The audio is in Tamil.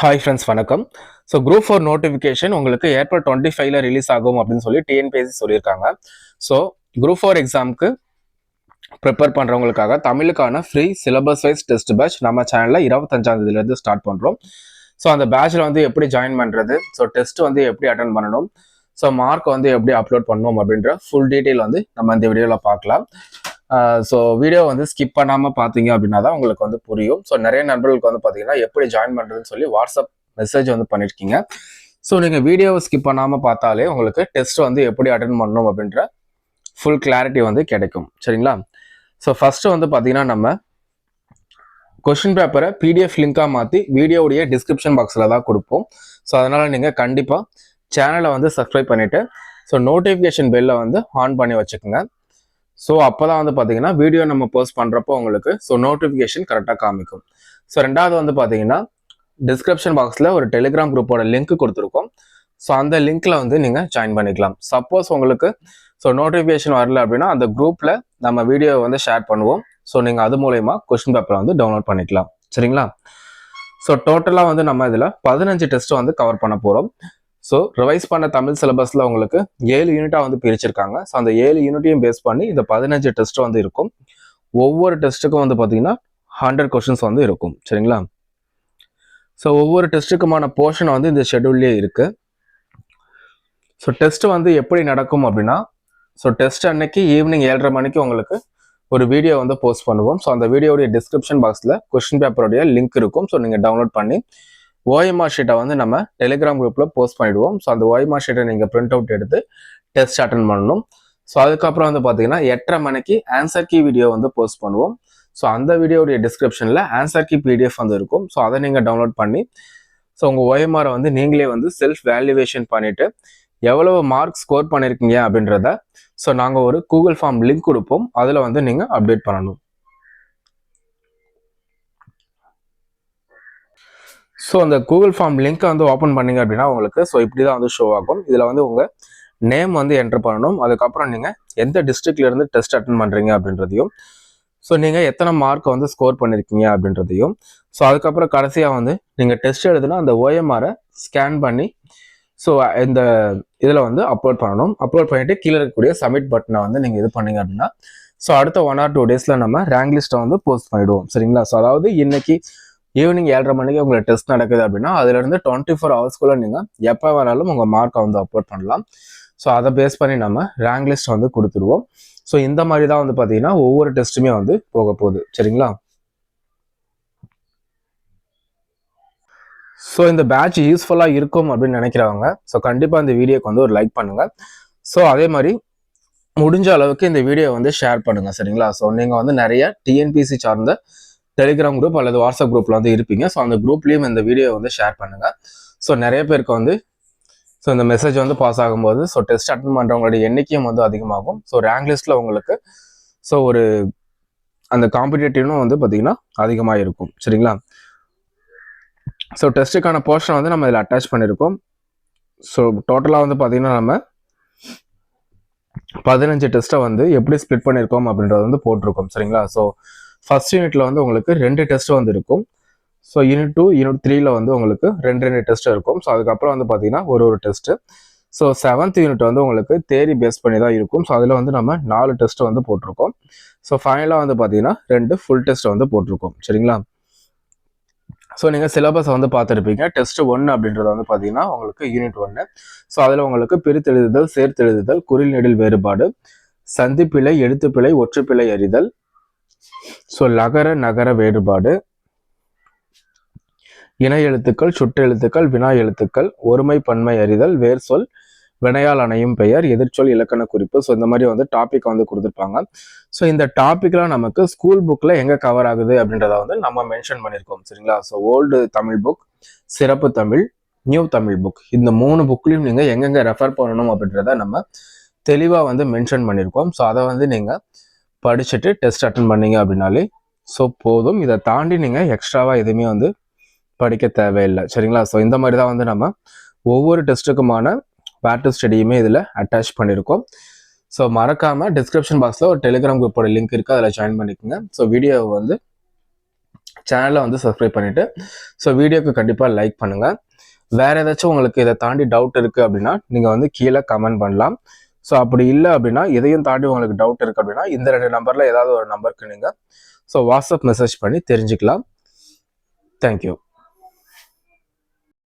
ஹாய் ஃப்ரெண்ட்ஸ் வணக்கம். ஸோ குரூப் ஃபோர் நோட்டிஃபிகேஷன் உங்களுக்கு ஏப்ரல் டுவெண்ட்டி ஃபைவ்ல ரிலீஸ் ஆகும் அப்படின்னு சொல்லி டிஎன்பிஎஸ்சி சொல்லியிருக்காங்க. ஸோ குரூப் ஃபோர் எக்ஸாமுக்கு ப்ரிப்பேர் பண்ணுறவங்களுக்காக தமிழுக்கான free syllabus wise test batch நம்ம சேனலில் இருபத்தஞ்சாம் தேதியிலேருந்து ஸ்டார்ட் பண்ணுறோம் ஸோ அந்த பேட்சில் வந்து எப்படி ஜாயின் பண்ணுறது ஸோ டெஸ்ட் வந்து எப்படி அட்டன் பண்ணணும்? ஸோ மார்க் வந்து எப்படி அப்லோட் பண்ணணும் அப்படின்ற ஃபுல் டீட்டெயில் வந்து நம்ம இந்த வீடியோவில் பார்க்கலாம். ஸோ வீடியோ வந்து ஸ்கிப் பண்ணாமல் பார்த்தீங்க அப்படின்னா தான் உங்களுக்கு வந்து புரியும். ஸோ நிறைய நண்பர்களுக்கு வந்து பார்த்தீங்கன்னா எப்படி ஜாயின் பண்ணுறதுன்னு சொல்லி வாட்ஸ்அப் மெசேஜ் வந்து பண்ணியிருக்கீங்க ஸோ நீங்கள் வீடியோவை ஸ்கிப் பண்ணாமல் பார்த்தாலே உங்களுக்கு டெஸ்ட் வந்து எப்படி அட்டன் பண்ணணும் அப்படின்ற ஃபுல் கிளாரிட்டி வந்து கிடைக்கும். சரிங்களா? ஸோ ஃபஸ்ட்டு வந்து பார்த்தீங்கன்னா நம்ம கொஷின் பேப்பரை பிடிஎஃப் லிங்காக மாற்றி வீடியோவுடைய டிஸ்கிரிப்ஷன் பாக்ஸில் தான் கொடுப்போம். ஸோ அதனால் நீங்கள் கண்டிப்பாக சேனலை வந்து சப்ஸ்கிரைப் பண்ணிவிட்டு ஸோ நோட்டிஃபிகேஷன் பெல்லை வந்து ஆன் பண்ணி வச்சுக்கோங்க. ஸோ அப்போ தான் வந்து பார்த்தீங்கன்னா வீடியோ நம்ம போஸ்ட் பண்ணுறப்போ உங்களுக்கு ஸோ நோட்டிஃபிகேஷன் கரெக்டாக காமிக்கும். ஸோ ரெண்டாவது வந்து பார்த்தீங்கன்னா டிஸ்கிரிப்ஷன் பாக்ஸில் ஒரு டெலிகிராம் குரூப்போட லிங்க் கொடுத்துருக்கோம். ஸோ அந்த லிங்க்கில் வந்து நீங்கள் ஜாயின் பண்ணிக்கலாம். சப்போஸ் உங்களுக்கு ஸோ நோட்டிஃபிகேஷன் வரல அப்படின்னா அந்த குரூப்பில் நம்ம வீடியோவை வந்து ஷேர் பண்ணுவோம். ஸோ நீங்கள் அது மூலயமா கொஸ்டின் பேப்பரை வந்து டவுன்லோட் பண்ணிக்கலாம். சரிங்களா? ஸோ டோட்டலாக வந்து நம்ம இதில் பதினஞ்சு டெஸ்ட்டு வந்து கவர் பண்ண போகிறோம் ஸோ ரிவைஸ் பண்ண தமிழ் சிலபஸில் உங்களுக்கு ஏழு யூனிட்டாக வந்து பிரிச்சிருக்காங்க. ஸோ அந்த ஏழு யூனிட்டையும் பேஸ் பண்ணி இந்த பதினஞ்சு டெஸ்ட் வந்து இருக்கும். ஒவ்வொரு டெஸ்ட்டுக்கும் வந்து பார்த்தீங்கன்னா ஹண்ட்ரட் கொஷின்ஸ் வந்து இருக்கும். சரிங்களா? ஸோ ஒவ்வொரு டெஸ்ட்டுக்குமான போர்ஷன் வந்து இந்த ஷெடியூல்லே இருக்குது ஸோ டெஸ்ட் வந்து எப்படி நடக்கும் அப்படின்னா ஸோ டெஸ்ட் அன்னைக்கு ஈவினிங் ஏழரை மணிக்கு உங்களுக்கு ஒரு வீடியோ வந்து போஸ்ட் பண்ணுவோம். ஸோ அந்த வீடியோடைய டிஸ்கிரிப்ஷன் பாக்ஸில் கொஸ்டின் பேப்பருடைய லிங்க் இருக்கும். ஸோ நீங்கள் டவுன்லோட் பண்ணி ஓஎம்ஆர் ஷீட்டை வந்து நம்ம டெலிகிராம் குரூப்பில் போஸ்ட் பண்ணிவிடுவோம் ஸோ அந்த ஓஎம்ஆர் ஷீட்டை நீங்கள் பிரிண்ட் அவுட் எடுத்து டெஸ்ட் அட்டன் பண்ணணும். ஸோ அதுக்கப்புறம் வந்து பார்த்தீங்கன்னா எட்டரை மணிக்கு ஆன்சர் கீ வீடியோ வந்து போஸ்ட் பண்ணுவோம். ஸோ அந்த வீடியோடைய டிஸ்கிரிப்ஷனில் ஆன்சர் கீ பிடிஎஃப் வந்து இருக்கும். ஸோ அதை நீங்கள் டவுன்லோட் பண்ணி ஸோ உங்கள் ஓஎம்ஆரை வந்து நீங்களே வந்து செல்ஃப் வேல்யூவேஷன் பண்ணிவிட்டு எவ்வளவு மார்க் ஸ்கோர் பண்ணியிருக்கீங்க அப்படின்றத ஸோ நாங்கள் ஒரு கூகுள் ஃபார்ம் லிங்க் கொடுப்போம். அதில் வந்து நீங்கள் அப்டேட் பண்ணணும். ஸோ அந்த கூகுள் ஃபார்ம் லிங்க்கை வந்து ஓப்பன் பண்ணீங்க அப்படின்னா உங்களுக்கு ஸோ இப்படி தான் வந்து ஷோ ஆகும். இதில் வந்து உங்கள் நேம் வந்து என்ட்ரு பண்ணணும். அதுக்கப்புறம் நீங்கள் எந்த டிஸ்ட்ரிக்ட்லேருந்து டெஸ்ட் அட்டன் பண்ணுறீங்க அப்படின்றதையும் ஸோ நீங்கள் எத்தனை மார்க் வந்து ஸ்கோர் பண்ணியிருக்கீங்க அப்படின்றதையும் ஸோ அதுக்கப்புறம் கடைசியாக வந்து நீங்கள் டெஸ்ட் எழுதுனா அந்த ஓஎம்ஆரை ஸ்கேன் பண்ணி ஸோ இந்த இதில் வந்து அப்லோட் பண்ணணும். அப்லோட் பண்ணிட்டு கீழே இருக்கக்கூடிய சப்மிட் பட்டனை வந்து நீங்கள் இது பண்ணீங்க அப்படின்னா ஸோ அடுத்த ஒன் ஆர் டூ டேஸில் நம்ம ரேங்க் லிஸ்ட்டை வந்து போஸ்ட் பண்ணிவிடுவோம் சரிங்களா? ஸோ அதாவது இன்னைக்கு ஈவினிங் ஏழரை மணிக்கு உங்களுக்கு டெஸ்ட் நடக்குது அப்படின்னா அதுலேருந்து டுவெண்ட்டி ஃபோர் ஹவர்ஸ்க்குள்ளே நீங்கள் எப்போ வேணாலும் உங்கள் மார்க்கை வந்து அப்லோட் பண்ணலாம். ஸோ அதை பேஸ் பண்ணி நம்ம ரேங்க் லிஸ்ட் வந்து கொடுத்துருவோம். ஸோ இந்த மாதிரி தான் வந்து பார்த்தீங்கன்னா ஒவ்வொரு டெஸ்ட்டுமே வந்து போக போகுது. சரிங்களா? ஸோ இந்த பேட்ச் யூஸ்ஃபுல்லாக இருக்கும் அப்படின்னு நினைக்கிறவங்க ஸோ கண்டிப்பாக இந்த வீடியோக்கு வந்து ஒரு லைக் பண்ணுங்கள் ஸோ அதே மாதிரி முடிஞ்ச அளவுக்கு இந்த வீடியோ வந்து ஷேர் பண்ணுங்கள் சரிங்களா? ஸோ நீங்கள் வந்து நிறைய டிஎன்பிசி சார்ந்த டெலிகிராம் குரூப் அல்லது வாட்ஸ்அப் குரூப்பில் வந்து இருப்பீங்க. ஸோ அந்த குரூப்லேயும் இந்த வீடியோ வந்து ஷேர் பண்ணுங்கள் ஸோ நிறைய பேருக்கு வந்து ஸோ இந்த மெசேஜ் வந்து பாஸ் ஆகும்போது ஸோ டெஸ்ட் அட்டன் பண்ணுறவங்களுடைய எண்ணிக்கையும் வந்து அதிகமாகும். ஸோ ரேங்க் லிஸ்ட்டில் உங்களுக்கு ஸோ ஒரு அந்த காம்படிட்டிவ்னும் வந்து பார்த்திங்கன்னா அதிகமாக இருக்கும் சரிங்களா ஸோ டெஸ்ட்டுக்கான போர்ஷன் வந்து நம்ம இதில் அட்டாச் பண்ணியிருக்கோம் ஸோ டோட்டலாக வந்து பார்த்திங்கன்னா நம்ம பதினஞ்சு டெஸ்ட்டை வந்து எப்படி ஸ்ப்ளிட் பண்ணியிருக்கோம் அப்படின்றத வந்து போட்டிருக்கோம். சரிங்களா? ஸோ ஃபர்ஸ்ட் யூனிட்டில் வந்து உங்களுக்கு ரெண்டு டெஸ்ட் வந்து இருக்கும் ஸோ யூனிட் டூ யூனிட் த்ரீல வந்து உங்களுக்கு ரெண்டு ரெண்டு டெஸ்ட் இருக்கும். ஸோ அதுக்கப்புறம் வந்து பார்த்தீங்கன்னா ஒரு ஒரு டெஸ்ட் ஸோ செவன்த் யூனிட் வந்து உங்களுக்கு தேரி பேஸ் பண்ணி தான் இருக்கும். ஸோ அதில் வந்து நம்ம நாலு டெஸ்ட் வந்து போட்டிருக்கோம். ஸோ ஃபைனலாக வந்து பார்த்தீங்கன்னா ரெண்டு ஃபுல் டெஸ்ட் வந்து போட்டிருக்கோம். சரிங்களா? ஸோ நீங்கள் சிலபஸ் வந்து பார்த்துருப்பீங்க. டெஸ்ட் ஒன்று அப்படின்றது வந்து பார்த்தீங்கன்னா உங்களுக்கு யூனிட் ஒன்று ஸோ அதில் உங்களுக்கு பிரித்தெழுதுதல் சேர்த்தெழுதுதல் குறில் நெடில் வேறுபாடு சந்திப்பிழை எழுத்துப்பிழை ஒற்றுப்பிழை அறிதல் ஸோ லகர நகர வேறுபாடு. இணை எழுத்துக்கள் சுட்டெழுத்துக்கள் வினா எழுத்துக்கள் ஒருமை பன்மை அறிதல் வேர் சொல் வினையால் அணையும் பெயர் எதிர்ச்சொல் இலக்கண குறிப்பு. ஸோ இந்த மாதிரி வந்து டாபிக் வந்து கொடுத்துருப்பாங்க. ஸோ இந்த டாப்பிக்லாம் நமக்கு ஸ்கூல் புக்கில் எங்கே கவர் ஆகுது அப்படின்றத வந்து நம்ம மென்ஷன் பண்ணியிருக்கோம் சரிங்களா? ஸோ ஓல்டு தமிழ் புக் சிறப்பு தமிழ் நியூ தமிழ் புக் இந்த மூணு புக்லையும் நீங்கள் எங்கெங்கே ரெஃபர் பண்ணணும் அப்படின்றத நம்ம தெளிவாக வந்து மென்ஷன் பண்ணியிருக்கோம். ஸோ அதை வந்து நீங்கள் படிச்சுட்டு டெஸ்ட் அட்டன் பண்ணீங்க அப்படின்னாலே ஸோ போதும். இதை தாண்டி நீங்கள் எக்ஸ்ட்ராவாக எதுவுமே வந்து படிக்க தேவையில்லை. சரிங்களா? ஸோ இந்த மாதிரி தான் வந்து நம்ம ஒவ்வொரு டெஸ்ட்டுக்குமான பேட்டு ஸ்டடியுமே இதில் அட்டாச் பண்ணியிருக்கோம். ஸோ மறக்காமல் டிஸ்கிரிப்ஷன் பாக்ஸில் ஒரு டெலிகிராம் குரூப்போட லிங்க் இருக்குது அதில் ஜாயின் பண்ணிக்கோங்க. ஸோ வீடியோவை வந்து சேனலை வந்து சப்ஸ்கிரைப் பண்ணிவிட்டு ஸோ வீடியோக்கு கண்டிப்பாக லைக் பண்ணுங்கள் வேறு ஏதாச்சும் உங்களுக்கு இதை தாண்டி டவுட் இருக்குது அப்படின்னா நீங்கள் வந்து கீழே கமெண்ட் பண்ணலாம். ஸோ அப்படி இல்லை அப்படின்னா எதையும் தாண்டி உங்களுக்கு டவுட் இருக்குது அப்படின்னா இந்த ரெண்டு நம்பரில் ஏதாவது ஒரு நம்பருக்கு நீங்கள் ஸோ வாட்ஸ்அப் மெசேஜ் பண்ணி தெரிஞ்சுக்கலாம். தேங்க்யூ